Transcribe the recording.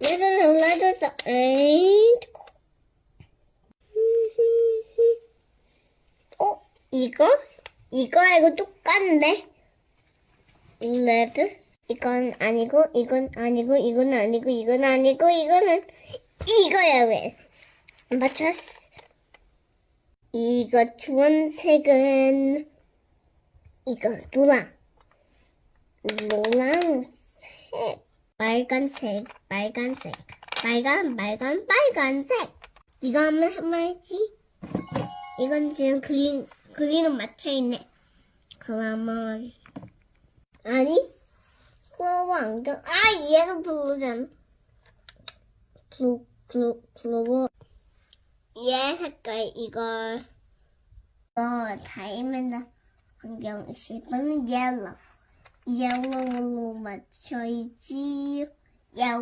레드, 레드, 에이. 어? 이거? 이거하고 똑같네? 레드? 이건 아니고, 이건 아니고, 이건 아니고, 이건 아니고, 이거는 이거야, 왜? 맞췄어. 이거 주황색은, 이거 노랑. 노란색. 빨간색, 빨간색. 빨간, 빨간, 빨간색. 이거 한번 해봐야지. 이건 지금 그린, 그린은 맞춰있네. 그러면, 아니? 클로버 안경, 아, 얘가 블루잖아. 블루, 블루, 클로버. 얘 색깔, 이걸, 어, 다이아몬드 안경 10은 옐로. 옐로우 로 맞춰야지. 옐로.